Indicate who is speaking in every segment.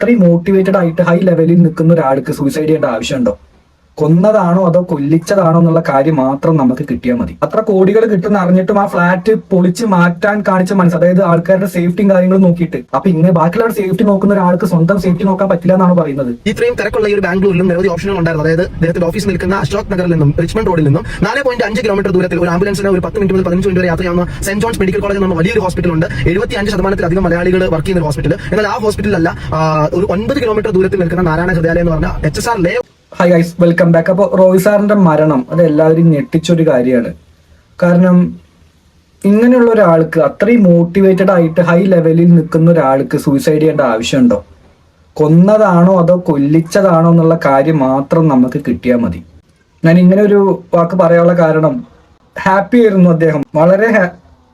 Speaker 1: അത്രയും മോട്ടിവേറ്റഡ് ആയിട്ട് ഹൈ ലെവലിൽ നിൽക്കുന്ന ഒരാൾക്ക് സൂയിസൈഡ് ചെയ്യേണ്ട ആവശ്യമുണ്ടോ? കൊന്നതാണോ അതോ കൊല്ലിച്ചതാണോ എന്നുള്ള കാര്യം മാത്രം നമുക്ക് കിട്ടിയാൽ മതി. അത്ര കോടികൾ കിട്ടുന്ന അറിഞ്ഞിട്ടും ആ ഫ്ലാറ്റ് പൊളിച്ച് മാറ്റാൻ കാണിച്ച മനസ്സ് അതായത് ആൾക്കാരുടെ സേഫ്റ്റിയും കാര്യങ്ങളും നോക്കിയിട്ട്. അപ്പൊ ഇങ്ങനെ ബാക്കിയുള്ള സേഫ്റ്റി നോക്കുന്ന ഒരാൾക്ക് സ്വന്തം സേഫ്റ്റി നോക്കാൻ പറ്റില്ല എന്നാണ് പറയുന്നത്.
Speaker 2: ഇത്രയും തിരക്കുള്ള ഈ ഒരു ബാംഗ്ലൂരിലും നിരവധി ഓപ്ഷനുകൾ ഉണ്ടായിരുന്നു അതായത് നേരത്തെ ഓഫീസ് നിൽക്കുന്ന അശോക് നഗറിൽ നിന്നും റിച്ച്മണ്ട് റോഡിൽ നിന്നും നാല് പോയിന്റ് അഞ്ച് കിലോമീറ്റർ ദൂരത്തിൽ ഒരു ആംബുലൻസിന് ഒരു പത്ത് മിനിറ്റ് മുതൽ പതിനഞ്ച് മിനിറ്റ് വരെ യാത്ര ചെയ്യുന്ന സെന്റ് ജോൺസ് മെഡിക്കൽ കോളേജ് എന്ന വലിയൊരു ഹോസ്പിറ്റൽ ഉണ്ട്. എഴുപത്തി അഞ്ച് ശതമാനത്തിലധികം മലയാളികൾ വർക്ക് ചെയ്യുന്ന ഒരു ഹോസ്പിറ്റൽ എന്നാൽ ആ ഹോസ്പിറ്റലല്ല ഒരു ഒൻപത് കിലോമീറ്റർ ദൂരത്തിൽ നിൽക്കുന്ന നാരായണ ഹൃദയാലയം എന്ന് പറഞ്ഞ H S R lay
Speaker 1: hi guys welcome back അപ്പോൾ റോയ് സാറിന്റെ മരണം അത് എല്ലാവരും ഞെട്ടിച്ചൊരു കാര്യമാണ്. കാരണം ഇങ്ങനെയുള്ള ഒരാൾക്ക് അത്രയും മോട്ടിവേറ്റഡ് ആയിട്ട് ഹൈ ലെവലിൽ നിൽക്കുന്ന ഒരാൾക്ക് സൂയിസൈഡ് ചെയ്യേണ്ട ആവശ്യമുണ്ടോ? കൊന്നതാണോ അതോ കൊല്ലിച്ചതാണോ എന്നുള്ള കാര്യം മാത്രം നമുക്ക് കിട്ടിയാൽ മതി. ഞാൻ ഇങ്ങനെ ഒരു വാക്ക് പറയാനുള്ള കാരണം ഹാപ്പി ആയിരുന്നു അദ്ദേഹം. വളരെ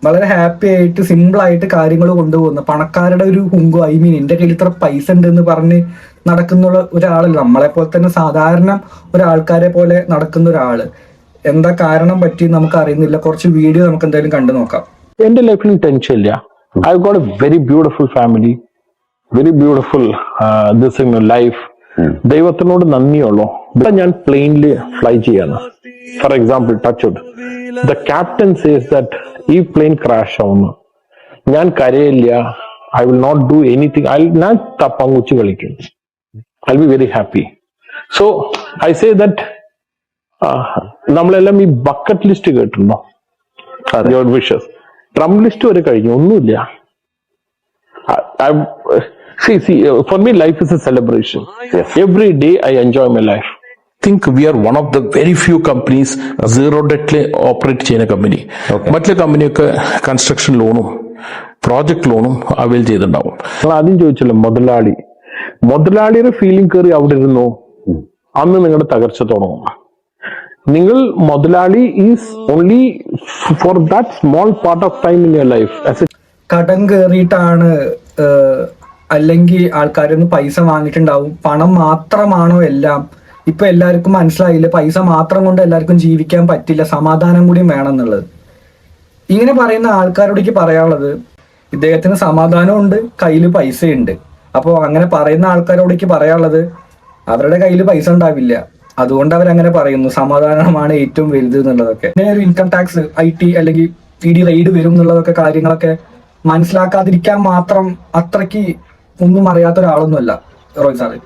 Speaker 1: വളരെ ഹാപ്പി ആയിട്ട് സിമ്പിൾ ആയിട്ട് കാര്യങ്ങൾ കൊണ്ടുപോകുന്ന. പണക്കാരുടെ ഒരു ഹുങ്കു ഐ മീൻ എന്റെ കയ്യിൽ ഇത്ര പൈസ ഉണ്ട് എന്ന് പറഞ്ഞ് നടക്കുന്ന ഒരാളല്ല നമ്മളെ പോലെ തന്നെ സാധാരണ ഒരാൾക്കാരെ പോലെ നടക്കുന്ന ഒരാൾ. എന്താ കാരണം പറ്റി നമുക്ക് അറിയുന്നില്ല. കുറച്ച് വീഡിയോ നമുക്ക് എന്തായാലും കണ്ടു നോക്കാം.
Speaker 3: എന്റെ ലൈഫിൽ ടെൻഷൻ ഇല്ല. I got a very beautiful family very beautiful this in life ദൈവത്തിനോട് നന്ദിയുള്ളൂ. ഇവിടെ ഞാൻ പ്ലെയിനിൽ ഫ്ലൈ ചെയ്യാണ്. For example touch wood the captain says that ഈ പ്ലെയിൻ ക്രാഷ് ആവുന്നു. ഞാൻ കരയില്ല. I will not do anything I ഞാൻ തപ്പങ്ങുച്ച് കളിക്കും. I be very happy so I say that നമ്മളെല്ലാം ഈ ബക്കറ്റ് ലിസ്റ്റ് കേട്ടിട്ടുണ്ടോ? യുവർ വിഷസ് ട്രംപ് ലിസ്റ്റ് വരെ കഴിഞ്ഞു. ഒന്നുമില്ല. See see for me life is a celebration every day I enjoy my life
Speaker 4: think we are one of the very few companies zero ഡെറ്റിൽ operate ചെയ്യുന്ന company മറ്റുള്ള കമ്പനിയൊക്കെ construction ലോണും project ലോണും avail ചെയ്തിട്ടുണ്ടാവും.
Speaker 3: ആദ്യം ചോദിച്ചല്ലോ മുതലാളി. മുതലാളിയുടെ ഫീലിംഗ് കയറി അവിടെ ഇരുന്നു. അന്ന് നിങ്ങളുടെ തകർച്ച തുടങ്ങും. നിങ്ങൾ മുതലാളി is only for that small part of time in your life
Speaker 1: കടം കയറിയിട്ടാണ് അല്ലെങ്കിൽ ആൾക്കാരിൽ നിന്ന് പൈസ വാങ്ങിയിട്ടുണ്ടാവും. പണം മാത്രമാണോ എല്ലാം? ഇപ്പൊ എല്ലാവർക്കും മനസ്സിലായില്ല? പൈസ മാത്രം കൊണ്ട് എല്ലാവർക്കും ജീവിക്കാൻ പറ്റില്ല. സമാധാനം കൂടിയും വേണം എന്നുള്ളത്. ഇങ്ങനെ പറയുന്ന ആൾക്കാരോടേക്ക് പറയാനുള്ളത് ഇദ്ദേഹത്തിന് സമാധാനമുണ്ട് കയ്യിൽ പൈസയുണ്ട്. അപ്പോൾ അങ്ങനെ പറയുന്ന ആൾക്കാരോടേക്ക് പറയാനുള്ളത് അവരുടെ കയ്യിൽ പൈസ ഉണ്ടാവില്ല. അതുകൊണ്ട് അവരങ്ങനെ പറയുന്നു സമാധാനമാണ് ഏറ്റവും വലുത് എന്നുള്ളതൊക്കെ. ഇങ്ങനെ ഒരു ഇൻകം ടാക്സ് ഐ ടി അല്ലെങ്കിൽ ഇ ഡി റെയ്ഡ് വരും എന്നുള്ളതൊക്കെ കാര്യങ്ങളൊക്കെ മനസ്സിലാക്കാതിരിക്കാൻ മാത്രം അത്രയ്ക്ക് ഒന്നും അറിയാത്ത ഒരാളൊന്നുമല്ല റോയ് സാറ്.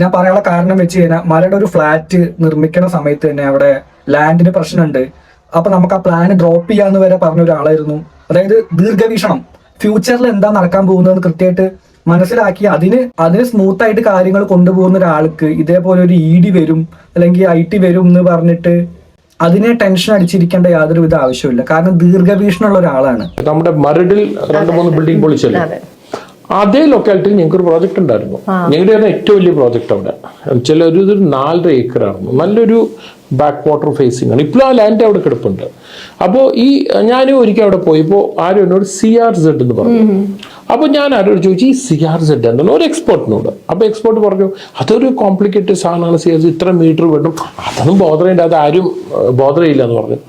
Speaker 1: ഞാൻ പറയാനുള്ള കാരണം വെച്ച് കഴിഞ്ഞാൽ മലയുടെ ഒരു ഫ്ലാറ്റ് നിർമ്മിക്കുന്ന സമയത്ത് തന്നെ അവിടെ ലാൻഡിന് പ്രശ്നമുണ്ട്. അപ്പൊ നമുക്ക് ആ പ്ലാൻ ഡ്രോപ്പ് ചെയ്യാന്ന് വരെ പറഞ്ഞ ഒരാളായിരുന്നു. അതായത് ദീർഘവീക്ഷണം. ഫ്യൂച്ചറിൽ എന്താ നടക്കാൻ പോകുന്നതെന്ന് കൃത്യമായിട്ട് മനസ്സിലാക്കി അതിന് അതിന് സ്മൂത്ത് ആയിട്ട് കാര്യങ്ങൾ കൊണ്ടുപോകുന്ന ഒരാൾക്ക് ഇതേപോലെ ഒരു ഇ ഡി വരും അല്ലെങ്കിൽ ഐ ടി വരും എന്ന് പറഞ്ഞിട്ട് അതിനെ ടെൻഷൻ അടിച്ചിരിക്കേണ്ട യാതൊരു വിധ ആവശ്യമില്ല കാരണം ദീർഘവീക്ഷണമുള്ള ഒരാളാണ്.
Speaker 3: നമ്മുടെ മരടിൽ രണ്ട് മൂന്ന് ബിൽഡിംഗ് പൊളിച്ചല്ലേ അതേ. ലൊക്കാലിറ്റിയിൽ ഞങ്ങൾക്ക് ഒരു പ്രോജക്റ്റ് ഉണ്ടായിരുന്നു. ഞങ്ങളുടെ ഏറ്റവും വലിയ പ്രോജക്റ്റ് അവിടെ. ചില ഒരു നാലര ഏക്കർ ആയിരുന്നു നല്ലൊരു ബാക്ക് വാട്ടർ ഫേസിംഗ് ആണ്. ഇപ്പോഴും ആ ലാൻഡ് അവിടെ കിടപ്പുണ്ട്. അപ്പോൾ ഈ ഞാനും ഒരിക്കൽ അവിടെ പോയപ്പോൾ ആരും എന്നോട് സി ആർ സെഡ് എന്ന് പറഞ്ഞു. അപ്പോൾ ഞാൻ ആരോട് ചോദിച്ചു ഈ സി ആർ സെഡ് എന്താണ് ഒരു എക്സ്പേർട്ടിനോട് അപ്പോൾ എക്സ്പേർട്ട് പറഞ്ഞു അതൊരു കോംപ്ലിക്കേറ്റഡ് സാധനമാണ് സി ആർ ഇത്ര മീറ്റർ വേണം അതൊന്നും ബോധറേണ്ട അത് ആരും ബോധറയില്ല എന്ന് പറഞ്ഞു.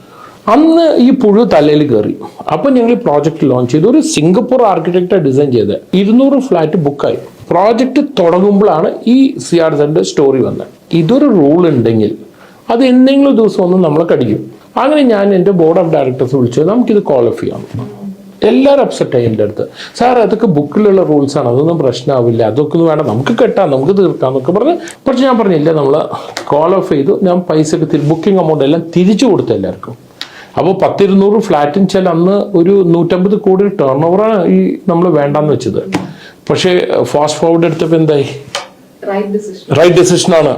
Speaker 3: അന്ന് ഈ പുഴു തലയിൽ കയറി. അപ്പോൾ ഞങ്ങൾ ഈ പ്രോജക്റ്റ് ലോഞ്ച് ചെയ്തു ഒരു സിംഗപ്പൂർ ആർക്കിടെക്റ്റ് ഡിസൈൻ ചെയ്ത്. ഇരുന്നൂറ് ഫ്ലാറ്റ് ബുക്കായി. പ്രോജക്റ്റ് തുടങ്ങുമ്പോഴാണ് ഈ സി ആർ സെഡിന്റെ സ്റ്റോറി വന്നത് ഇതൊരു റൂൾ ഉണ്ടെങ്കിൽ അത് എന്തെങ്കിലും ദിവസം ഒന്ന് നമ്മളെ കടിക്കും. അങ്ങനെ ഞാൻ എന്റെ ബോർഡ് ഓഫ് ഡയറക്ടേഴ്സ് വിളിച്ചു നമുക്കിത് ക്വാളിഫൈ ചെയ്യാം. എല്ലാവരും അപ്സെറ്റ് ആയി എന്റെ അടുത്ത്. സാർ അതൊക്കെ ബുക്കിലുള്ള റൂൾസ് ആണ് അതൊന്നും പ്രശ്നമാവില്ല അതൊക്കെ ഒന്നും വേണം. നമുക്ക് കെട്ടാം നമുക്ക് തീർക്കാം എന്നൊക്കെ പറഞ്ഞ് പക്ഷെ ഞാൻ പറഞ്ഞില്ല നമ്മൾ കോൾ ഓഫ് ചെയ്തു. ഞാൻ പൈസ ഒക്കെ ബുക്കിംഗ് എമൗണ്ട് എല്ലാം തിരിച്ചു കൊടുത്തു എല്ലാവർക്കും. അപ്പോൾ പത്തിരുന്നൂറ് ഫ്ലാറ്റിൻ വെച്ചാൽ അന്ന് ഒരു നൂറ്റമ്പത് കോടി ടേൺ ഓവറാണ് ഈ നമ്മൾ വേണ്ടാന്ന് വെച്ചത്. പക്ഷേ ഫാസ്റ്റ് ഫോർവേഡ് എടുത്തപ്പോൾ എന്തായി? റൈറ്റ് ഡെസിഷനാണ്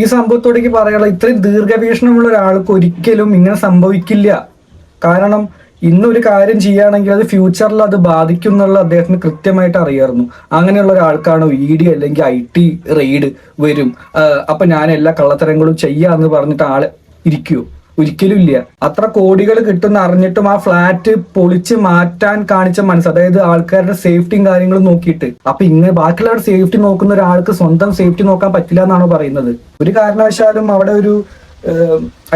Speaker 1: ഈ സംഭവത്തോടേക്ക് പറയാനുള്ള ഇത്രയും ദീർഘവീക്ഷണമുള്ള ഒരാൾക്ക് ഒരിക്കലും ഇങ്ങനെ സംഭവിക്കില്ല. കാരണം ഇന്നൊരു കാര്യം ചെയ്യുകയാണെങ്കിൽ അത് ഫ്യൂച്ചറിൽ അത് ബാധിക്കും എന്നുള്ള അദ്ദേഹത്തിന് കൃത്യമായിട്ട് അറിയായിരുന്നു. അങ്ങനെയുള്ള ഒരാൾക്കാണ് ഇ ഡി അല്ലെങ്കിൽ ഐ ടി റെയ്ഡ് വരും. അപ്പൊ ഞാൻ എല്ലാ കള്ളത്തരങ്ങളും ചെയ്യാന്ന് പറഞ്ഞിട്ട് ആൾ ഇരിക്കുവോ? ഒരിക്കലും ഇല്ല അത്ര കോടികൾ കിട്ടുന്ന അറിഞ്ഞിട്ടും ആ ഫ്ലാറ്റ് പൊളിച്ച് മാറ്റാൻ കാണിച്ച മനസ്സ് അതായത് ആൾക്കാരുടെ സേഫ്റ്റിയും കാര്യങ്ങളും നോക്കിയിട്ട്. അപ്പൊ ഇങ്ങനെ ബാക്കിയുള്ളവരുടെ സേഫ്റ്റി നോക്കുന്ന ഒരാൾക്ക് സ്വന്തം സേഫ്റ്റി നോക്കാൻ പറ്റില്ല എന്നാണ് പറയുന്നത്. ഒരു കാരണവശാലും അവിടെ ഒരു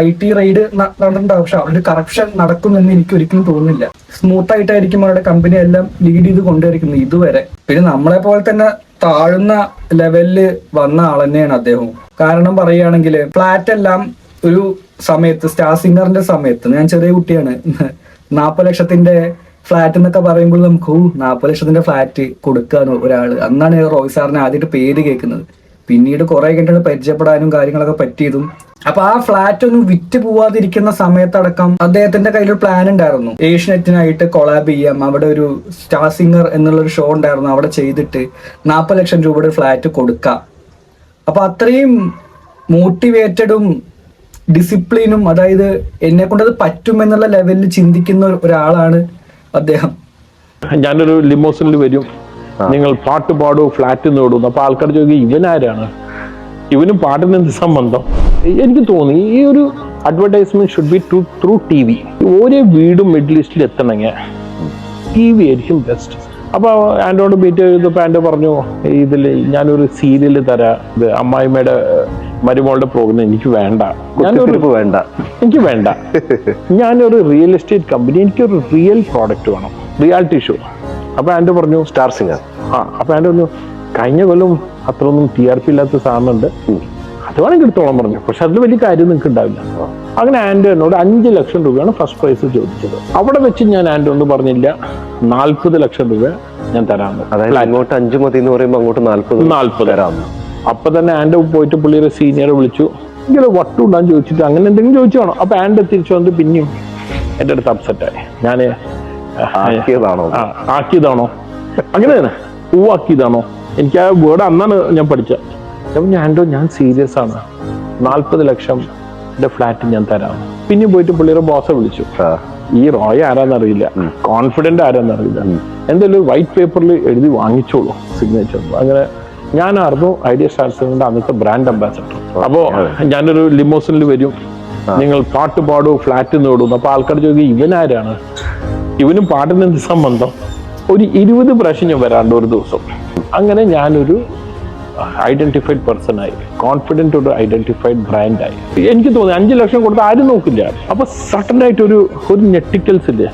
Speaker 1: ഐ ടി റെയ്ഡ് നടന്നിട്ടുണ്ടാവും. പക്ഷെ അവിടെ കറപ്ഷൻ നടക്കുമെന്ന് എനിക്ക് ഒരിക്കലും തോന്നുന്നില്ല. സ്മൂത്ത് ആയിട്ടായിരിക്കും അവരുടെ കമ്പനി എല്ലാം ലീഡ് ചെയ്ത് കൊണ്ടുവരിക്കുന്നത് ഇതുവരെ. പിന്നെ നമ്മളെ പോലെ തന്നെ താഴ്ന്ന ലെവലിൽ വന്ന ആൾ തന്നെയാണ് അദ്ദേഹം കാരണം പറയുകയാണെങ്കിൽ ഫ്ലാറ്റ് എല്ലാം ഒരു സമയത്ത് സ്റ്റാർ സിംഗറിന്റെ സമയത്ത്. ഞാൻ ചെറിയ കുട്ടിയാണ്. നാൽപ്പത് ലക്ഷത്തിന്റെ ഫ്ലാറ്റ് എന്നൊക്കെ പറയുമ്പോൾ നമുക്ക് ഓ നാൽപ്പത് ലക്ഷത്തിന്റെ ഫ്ലാറ്റ് കൊടുക്കാനോ ഒരാൾ. അന്നാണ് റോയ് സാറിനെ ആദ്യമായിട്ട് പേര് കേൾക്കുന്നത്. പിന്നീട് കുറെ കഴിഞ്ഞിട്ട് പരിചയപ്പെടാനും കാര്യങ്ങളൊക്കെ പറ്റിയതും. അപ്പൊ ആ ഫ്ലാറ്റ് ഒന്നും വിറ്റ് പോവാതിരിക്കുന്ന സമയത്തടക്കം അദ്ദേഹത്തിന്റെ കയ്യിൽ പ്ലാൻ ഉണ്ടായിരുന്നു. ഏഷ്യനെറ്റിനായിട്ട് കൊളാബ് ചെയ്യാം. അവിടെ ഒരു സ്റ്റാർ സിംഗർ എന്നുള്ള ഒരു ഷോ ഉണ്ടായിരുന്നു. അവിടെ ചെയ്തിട്ട് നാൽപ്പത് ലക്ഷം രൂപയുടെ ഫ്ലാറ്റ് കൊടുക്കാം. അപ്പൊ അത്രയും മോട്ടിവേറ്റഡും ഡിസിപ്ലിനും അതായത് എന്നെ കൊണ്ടത് പറ്റുമെന്നുള്ള ലെവലിൽ ചിന്തിക്കുന്ന ഒരാളാണ് അദ്ദേഹം.
Speaker 3: ഞാനൊരു ലിമോസിനിൽ വരും. നിങ്ങൾ പാട്ട് പാടൂ ഫ്ലാറ്റ് നേടുന്നു അപ്പൊ ആൾക്കാർ ചോദിക്കും ഇവനാരാണ് ഇവനും പാട്ടിന് എന്ത് സംബന്ധം? എനിക്ക് തോന്നി ഈ ഒരു advertisement should be to through T V ഓരോ വീടും മിഡിൽ ഈസ്റ്റിൽ എത്തണമെങ്കിൽ ടി വി ആയിരിക്കും ബെസ്റ്റ് അപ്പൊ ആൻഡോട് മീറ്റ് ചെയ്തപ്പോൾ ആൻഡോ പറഞ്ഞു ഇതിൽ ഞാനൊരു സീരിയൽ തരാം. ഇത് അമ്മായിമ്മയുടെ മരുമോളുടെ പ്രോഗ്രാം എനിക്ക് വേണ്ട. ഞാനൊരു
Speaker 5: വേണ്ട.
Speaker 3: എനിക്ക് വേണ്ട. ഞാനൊരു റിയൽ എസ്റ്റേറ്റ് കമ്പനി എനിക്കൊരു റിയൽ പ്രോഡക്റ്റ് വേണം. റിയാലിറ്റി ഷോ അപ്പോൾ ആന്റോ പറഞ്ഞു
Speaker 5: സ്റ്റാർ സിംഗർ
Speaker 3: ആ അപ്പോൾ ആന്റോ പറഞ്ഞു കഴിഞ്ഞ കൊല്ലം അത്രയൊന്നും ടി ആർ പി ഇല്ലാത്ത സാധനമുണ്ട്. അത് വേണമെങ്കിൽ എടുത്തോളം പറഞ്ഞു. പക്ഷെ അതിൽ വലിയ കാര്യം നിങ്ങൾക്ക് ഉണ്ടാവില്ല. അങ്ങനെ ആൻഡോ എന്നോട് അഞ്ച് ലക്ഷം രൂപയാണ് ഫസ്റ്റ് പ്രൈസ് ചോദിച്ചത്. അവിടെ വെച്ച് ഞാൻ ആൻഡോണ്ട് പറഞ്ഞില്ല. നാൽപ്പത് ലക്ഷം രൂപ ഞാൻ തരാമെന്ന്
Speaker 5: അതായത് അങ്ങോട്ട് അഞ്ച് മതി എന്ന് പറയുമ്പോൾ അങ്ങോട്ട് നാൽപ്പത്
Speaker 3: നാൽപ്പത്.
Speaker 5: തരാമെന്ന്
Speaker 3: അപ്പൊ തന്നെ ആൻഡ് പോയിട്ട് പുള്ളിയുടെ സീനിയറെ വിളിച്ചു. ഇങ്ങനെ വട്ടുണ്ടാന്ന് ചോദിച്ചിട്ട് അങ്ങനെ എന്തെങ്കിലും ചോദിച്ചു വേണം. അപ്പൊ ആൻഡ് തിരിച്ചു വന്നിട്ട് പിന്നെയും എന്റെ അടുത്ത് അപ്സെറ്റ് ഞാൻ
Speaker 5: ആക്കിയതാണോ?
Speaker 3: ആക്കിയതാണോ? അങ്ങനെ തന്നെ പൂവാക്കിയതാണോ എനിക്ക് ആ വേർഡ് അന്നാണ് ഞാൻ പഠിച്ചത്. അപ്പൊ ഞാൻ ആൻഡോ ഞാൻ സീരിയസ് ആണ്. നാൽപ്പത് ലക്ഷം ഫ്ലാറ്റ് ഞാൻ തരാം. പിന്നെ പോയിട്ട് പുള്ളിയുടെ ബോസെ വിളിച്ചു. ഈ റോയ് ആരാന്നറിയില്ല. കോൺഫിഡന്റ് ആരാന്നറിയില്ല. എന്തായാലും വൈറ്റ് പേപ്പറിൽ എഴുതി വാങ്ങിച്ചോളൂ സിഗ്നേച്ചർ അങ്ങനെ ഞാനായിരുന്നു ഐഡിയ സ്റ്റാർസിന്റെ അന്നത്തെ ബ്രാൻഡ് അംബാസഡർ അപ്പോ ഞാനൊരു ലിമോസിനിൽ വരും. നിങ്ങൾ പാട്ട് പാടൂ ഫ്ലാറ്റ് നേടും അപ്പൊ ആൾക്കാർ ചോദിക്കും ഇവനാരാണ്? ഇവനും പാട്ടിന് എന്ത് സംബന്ധം? ഒരു ഇരുപത് പ്രാവശ്യം ഞാൻ വരാണ്ട് ഒരു ദിവസം. അങ്ങനെ ഞാനൊരു ഐഡന്റിഫൈഡ് പേഴ്സൺ ആയി കോൺഫിഡന്റ് ഒരു ഐഡന്റിഫൈഡ് ബ്രാൻഡ് ആയി. എനിക്ക് തോന്നി അഞ്ചു ലക്ഷം കൊടുത്ത് ആരും നോക്കില്ല. അപ്പോൾ ആയിട്ട് ഒരു ഒരു ഞെട്ടിക്കൽസ് ഇല്ലേ?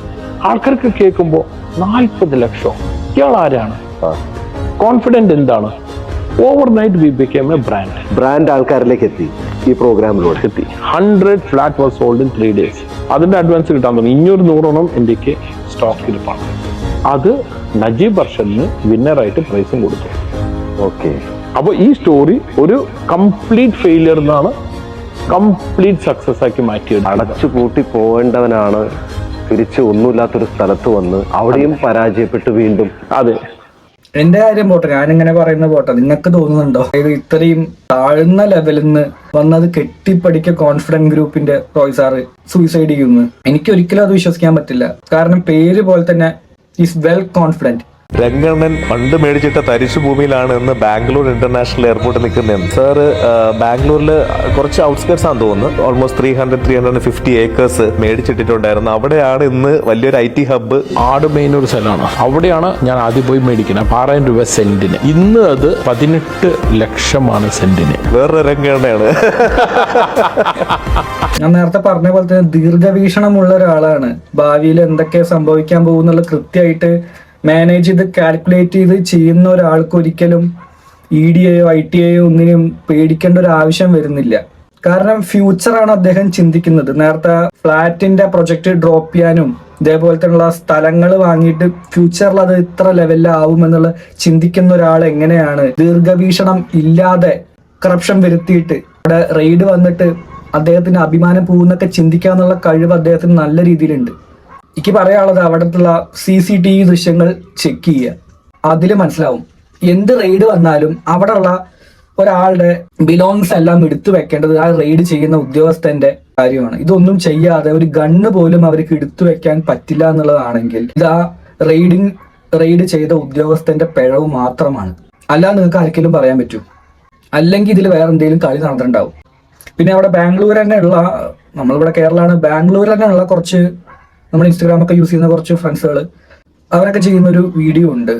Speaker 3: ആൾക്കാർക്ക് കേൾക്കുമ്പോൾ നാൽപ്പത് ലക്ഷം. ഇയാൾ ആരാണ്? കോൺഫിഡന്റ് എന്താണ്? Overnight we became a brand
Speaker 5: brand ആൾക്കാരിലേക്ക് എത്തി ഈ പ്രോഗ്രാമിലൂടെ
Speaker 3: എത്തി. Hundred flat was sold in three days അതിന്റെ അഡ്വാൻസ് കിട്ടാൻ തുടങ്ങി ഇനിയൊരു നൂറോണം ഇന്ത്യയ്ക്ക് സ്റ്റോക്ക് ഇരിപ്പാണ് അത് നജീബ് വർഷന് വിന്നറായിട്ട് പ്രൈസും കൊടുത്തു.
Speaker 5: ഓക്കെ
Speaker 3: അപ്പോൾ ഈ സ്റ്റോറി ഒരു കംപ്ലീറ്റ് ഫെയിലിയർ എന്നാണ് കംപ്ലീറ്റ് സക്സസ് ആക്കി മാറ്റിയത്.
Speaker 5: അടച്ചു പൂട്ടി പോകേണ്ടവനാണ്. തിരിച്ച് ഒന്നുമില്ലാത്തൊരു സ്ഥലത്ത് വന്ന് അവിടെയും പരാജയപ്പെട്ട് വീണ്ടും.
Speaker 3: അതെ.
Speaker 1: എന്റെ കാര്യം പോട്ടെ. ഞാനിങ്ങനെ പറയുന്ന പോട്ടെ. നിങ്ങൾക്ക് തോന്നുന്നുണ്ടോ? അതായത് ഇത്രയും താഴ്ന്ന ലെവലിൽ നിന്ന് വന്നത് കെട്ടിപ്പടിക്ക കോൺഫിഡൻസ് ഗ്രൂപ്പിന്റെ റോയ് സാറ് സൂയിസൈഡ് ചെയ്യുന്നു. എനിക്ക് ഒരിക്കലും അത് വിശ്വസിക്കാൻ പറ്റില്ല. കാരണം പേര് പോലെ തന്നെ ഈസ് വെൽ കോൺഫിഡന്റ്
Speaker 6: രംഗണ്ണൻ പണ്ട് മേടിച്ചിട്ട തരിശു ഭൂമിയിലാണ് ഇന്ന് ബാംഗ്ലൂർ ഇന്റർനാഷണൽ എയർപോർട്ടിൽ നിൽക്കുന്നത്. സർ ബാംഗ്ലൂരിൽ കുറച്ച് ഔട്ട്സ്കേർട്സ് ആണെന്ന് തോന്നുന്നു. Almost three hundred three hundred fifty acres മേടിച്ചിട്ടിട്ടുണ്ടായിരുന്നു. അവിടെയാണ് ഇന്ന് വലിയൊരു I T hub
Speaker 3: at main ഒരു സ്ഥലമാണ്. അവിടെയാണ് ഞാൻ ആദ്യം പോയി മേടിക്കുന്നത്. ആറായിരം രൂപ സെന്റിന്. ഇന്ന് അത് പതിനെട്ട് ലക്ഷമാണ് സെന്റിന്.
Speaker 6: വേറൊരു രംഗണ്ണയാണ്
Speaker 1: ഞാൻ നേരത്തെ പറഞ്ഞ പോലെ തന്നെ ദീർഘവീക്ഷണമുള്ള ഒരാളാണ്. ഭാവിയിൽ എന്തൊക്കെ സംഭവിക്കാൻ പോകുന്നുള്ള കൃത്യമായിട്ട് മാനേജ് ചെയ്ത് കാൽക്കുലേറ്റ് ചെയ്ത് ചെയ്യുന്ന ഒരാൾക്ക് ഒരിക്കലും ഇ ഡി എയോ ഐ ടി എയോ ഒന്നിനും പേടിക്കേണ്ട ഒരു ആവശ്യം വരുന്നില്ല. കാരണം ഫ്യൂച്ചറാണ് അദ്ദേഹം ചിന്തിക്കുന്നത്. നേരത്തെ ഫ്ലാറ്റിന്റെ പ്രൊജക്ട് ഡ്രോപ്പ് ചെയ്യാനും ഇതേപോലെ തന്നെയുള്ള സ്ഥലങ്ങൾ വാങ്ങിയിട്ട് ഫ്യൂച്ചറിൽ അത് ഇത്ര ലെവലിലാവും എന്നുള്ള ചിന്തിക്കുന്ന ഒരാൾ എങ്ങനെയാണ്? ദീർഘവീക്ഷണം ഇല്ലാതെ കറപ്ഷൻ വരുത്തിയിട്ട് അവിടെ റെയ്ഡ് വന്നിട്ട് അദ്ദേഹത്തിന് അഭിമാനം പോകുന്നൊക്കെ ചിന്തിക്കാന്നുള്ള കഴിവ് അദ്ദേഹത്തിന് നല്ല രീതിയിലുണ്ട്. എനിക്ക് പറയാനുള്ളത് അവിടത്തുള്ള സി സി ടി വി ദൃശ്യങ്ങൾ ചെക്ക് ചെയ്യുക. അതിൽ മനസ്സിലാവും എന്ത് റെയ്ഡ് വന്നാലും അവിടെയുള്ള ഒരാളുടെ ബിലോങ്സ് എല്ലാം എടുത്തു വെക്കേണ്ടത് ആ റെയ്ഡ് ചെയ്യുന്ന ഉദ്യോഗസ്ഥന്റെ കാര്യമാണ്. ഇതൊന്നും ചെയ്യാതെ ഒരു ഗണ്ണ് പോലും അവർക്ക് എടുത്തു വെക്കാൻ പറ്റില്ല എന്നുള്ളതാണെങ്കിൽ ഇത് ആ റെയ്ഡിങ് റെയ്ഡ് ചെയ്ത ഉദ്യോഗസ്ഥന്റെ പിഴവ് മാത്രമാണ്. അല്ലാതെ നിങ്ങൾക്ക് ആർക്കെങ്കിലും പറയാൻ പറ്റൂ. അല്ലെങ്കിൽ ഇതിൽ വേറെ എന്തെങ്കിലും കളി നടന്നിട്ടുണ്ടാവും. പിന്നെ അവിടെ ബാംഗ്ലൂർ തന്നെ ഉള്ള നമ്മളിവിടെ കേരളമാണ് ബാംഗ്ലൂർ തന്നെ ഉള്ള കുറച്ച് നമ്മൾ ഇൻസ്റ്റാഗ്രാം ഒക്കെ യൂസ് ചെയ്യുന്ന കുറച്ച് ഫ്രണ്ട്സുകൾ അവരൊക്കെ ചെയ്യുന്ന ഒരു വീഡിയോ ഉണ്ട്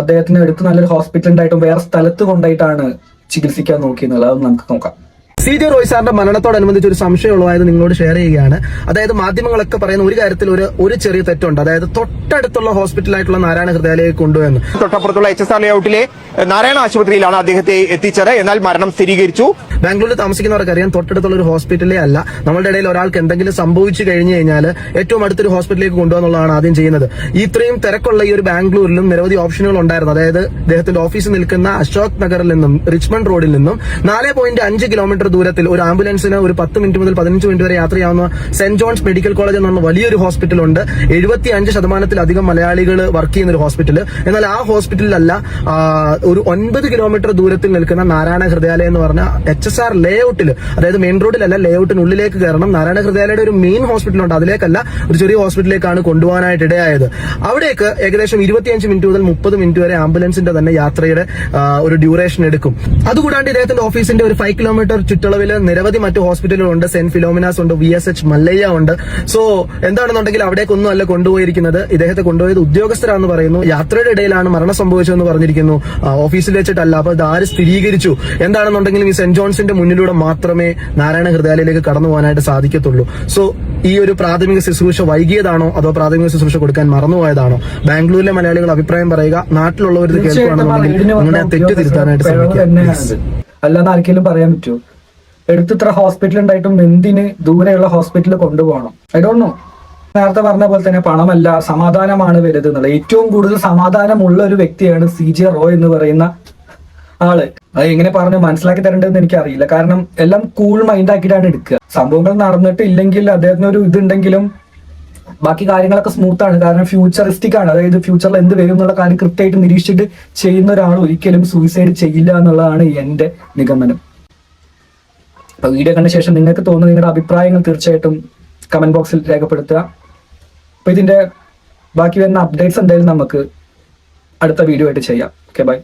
Speaker 1: അദ്ദേഹത്തിന് അടുത്ത് നല്ലൊരു ഹോസ്പിറ്റൽ ഉണ്ടായിട്ടും വേറെ സ്ഥലത്ത് കൊണ്ടായിട്ടാണ് ചികിത്സിക്കാൻ നോക്കിയെന്നുള്ളത്. അത് നമുക്ക് നോക്കാം.
Speaker 2: സി ജെ റോയ് സാറിന്റെ മരണത്തോടനുബന്ധിച്ച് ഒരു സംശയമുള്ളതായത് നിങ്ങളോട് ഷെയർ ചെയ്യുകയാണ്. അതായത് മാധ്യമങ്ങളൊക്കെ പറയുന്ന ഒരു കാര്യത്തിൽ ഒരു ഒരു ചെറിയ തെറ്റുണ്ട്. അതായത് തൊട്ടടുത്തുള്ള ഹോസ്പിറ്റലായിട്ടുള്ള നാരായണ ഹൃദയാലയെ കൊണ്ടുവന്ന്
Speaker 7: തൊട്ടപ്പുറത്തുള്ള എച്ച് എസ് ആർ ലേഔട്ടിലെ നാരായണ ആശുപത്രിയിലാണ് അദ്ദേഹത്തെ എത്തിച്ചത്. എന്നാൽ മരണം സ്ഥിരീകരിച്ചു.
Speaker 2: ബാംഗ്ലൂരിൽ താമസിക്കുന്നവർക്ക് അറിയാം തൊട്ടടുത്തുള്ള ഒരു ഹോസ്പിറ്റലേ അല്ല. നമ്മളുടെ ഇടയിൽ ഒരാൾക്ക് എന്തെങ്കിലും സംഭവിച്ചു കഴിഞ്ഞു കഴിഞ്ഞാൽ ഏറ്റവും അടുത്തൊരു ഹോസ്പിറ്റലിലേക്ക് കൊണ്ടുപോകുന്നുള്ളതാണ് ആദ്യം ചെയ്യുന്നത്. ഇത്രയും തിരക്കുള്ള ഈ ഒരു ബാംഗ്ലൂരിലും നിരവധി ഓപ്ഷനുകൾ ഉണ്ടായിരുന്നു. അതായത് അദ്ദേഹത്തിന്റെ ഓഫീസ് നിൽക്കുന്ന അശോക് നഗറിൽ നിന്നും റിച്ച്മണ്ട് റോഡിൽ നിന്നും നാല് പോയിന്റ് അഞ്ച് കിലോമീറ്റർ ദൂരത്തിൽ ഒരു ആംബുലൻസിന് ഒരു പത്ത് മിനിറ്റ് മുതൽ പതിനഞ്ച് മിനിറ്റ് വരെ യാത്രയാവുന്ന സെന്റ് ജോൺസ് മെഡിക്കൽ കോളേജ് എന്ന് പറഞ്ഞ വലിയൊരു ഹോസ്പിറ്റലുണ്ട്. എഴുപത്തി അഞ്ച് ശതമാനത്തിലധികം മലയാളികൾ വർക്ക് ചെയ്യുന്ന ഒരു ഹോസ്പിറ്റൽ എന്നാൽ ആ ഹോസ്പിറ്റലിലല്ല ഒരു ഒൻപത് കിലോമീറ്റർ ദൂരത്തിൽ നിൽക്കുന്ന നാരായണ ഹൃദയാലയം എന്ന് പറഞ്ഞ എച്ച് എസ് ആർ ലേ ഔട്ടിൽ അതായത് മെയിൻ റോഡിലല്ല ലേ ഔട്ടിനുള്ളിലേക്ക് കയറണം. നാരായണ ഹൃദയാലയുടെ ഒരു മെയിൻ ഹോസ്പിറ്റൽ ഉണ്ട് അതിലേക്കല്ല ഒരു ചെറിയ ഹോസ്പിറ്റലിലേക്കാണ് കൊണ്ടുപോകാനായിട്ട് ഇടയായത്. അവിടേക്ക് ഏകദേശം ഇരുപത്തിയഞ്ച് മിനിറ്റ് മുതൽ മുപ്പത് മിനിറ്റ് വരെ ആംബുലൻസിന്റെ തന്നെ യാത്രയുടെ ഒരു ഡ്യൂറേഷൻ എടുക്കും. അതുകൂടാണ്ട് ഇദ്ദേഹത്തിന്റെ ഓഫീസിന്റെ ഒരു ഫൈവ് കിലോമീറ്റർ ചുറ്റളവിൽ നിരവധി മറ്റു ഹോസ്പിറ്റലുകളുണ്ട് സെന്റ് ഫിലോമിനാസ് ഉണ്ട് വി എസ് എച്ച് മല്ലയ്യ ഉണ്ട്. സോ എന്താണെന്നുണ്ടെങ്കിൽ അവിടേക്കൊന്നും അല്ല കൊണ്ടുപോയിരിക്കുന്നത്. ഇദ്ദേഹത്തെ കൊണ്ടുപോയത് ഉദ്യോഗസ്ഥരാണെന്ന് പറയുന്നു. യാത്രയുടെ ഇടയിലാണ് മരണം സംഭവിച്ചതെന്ന് പറഞ്ഞിരിക്കുന്നു. ഓഫീസിൽ വെച്ചിട്ടല്ല. അപ്പൊ ഇത് ആര് സ്ഥിരീകരിച്ചു? എന്താണെന്നുണ്ടെങ്കിലും ഈ സെന്റ് ജോൺസിന്റെ മുന്നിലൂടെ മാത്രമേ നാരായണ ഹൃദയാലയിലേക്ക് കടന്നു പോകാനായിട്ട് സാധിക്കത്തുള്ളൂ. സോ ഈ ഒരു പ്രാഥമിക ശുശ്രൂഷ വൈകിയതാണോ? അതോ പ്രാഥമിക ശുശ്രൂഷ കൊടുക്കാൻ മറന്നുപോയതാണോ? ബാംഗ്ലൂരിലെ മലയാളികൾ അഭിപ്രായം പറയുക നാട്ടിലുള്ളവർ ഇത് കേൾക്കുകയാണെന്നുണ്ടെങ്കിൽ നിങ്ങളുടെ തെറ്റ് തിരുത്താനായിട്ട് ശ്രമിക്കുക.
Speaker 1: അല്ലാതെ ആർക്കെങ്കിലും പറയാൻ പറ്റുമോ? എടുത്തിത്ര ഹോസ്പിറ്റൽ ഉണ്ടായിട്ടും എന്തിന് ദൂരെയുള്ള ഹോസ്പിറ്റലിൽ കൊണ്ടുപോകണം? ഐ ഡോണ്ട് നോ നേരത്തെ പറഞ്ഞ പോലെ തന്നെ പണമല്ല സമാധാനമാണ് വലുത് എന്നുള്ളത് ഏറ്റവും കൂടുതൽ സമാധാനമുള്ള ഒരു വ്യക്തിയാണ് സി ജെ റോ എന്ന് പറയുന്ന ആൾ. അത് എങ്ങനെ പറഞ്ഞ് മനസ്സിലാക്കി തരേണ്ടതെന്ന് എനിക്കറിയില്ല. കാരണം എല്ലാം കൂൾ മൈൻഡ് ആക്കിയിട്ടാണ് എടുക്കുക. സംഭവങ്ങൾ നടന്നിട്ട് ഇല്ലെങ്കിൽ അദ്ദേഹത്തിന് ഒരു ഇതുണ്ടെങ്കിലും ബാക്കി കാര്യങ്ങളൊക്കെ സ്മൂത്ത് ആണ്. കാരണം ഫ്യൂച്ചറിസ്റ്റിക് ആണ്. അതായത് ഫ്യൂച്ചറിൽ എന്ത് വരും എന്നുള്ള കാര്യം കൃത്യമായിട്ട് നിരീക്ഷിച്ചിട്ട് ചെയ്യുന്ന ഒരാൾ ഒരിക്കലും സൂയിസൈഡ് ചെയ്യില്ല എന്നുള്ളതാണ് എന്റെ നിഗമനം. അപ്പൊ വീഡിയോ കണ്ട ശേഷം നിങ്ങൾക്ക് തോന്നുന്ന നിങ്ങളുടെ അഭിപ്രായങ്ങൾ തീർച്ചയായിട്ടും കമന്റ് ബോക്സിൽ രേഖപ്പെടുത്തുക. അപ്പൊ ഇതിന്റെ ബാക്കി വരുന്ന അപ്ഡേറ്റ്സ് എന്തായാലും നമുക്ക് അടുത്ത വീഡിയോ ആയിട്ട് ചെയ്യാം. Okay bye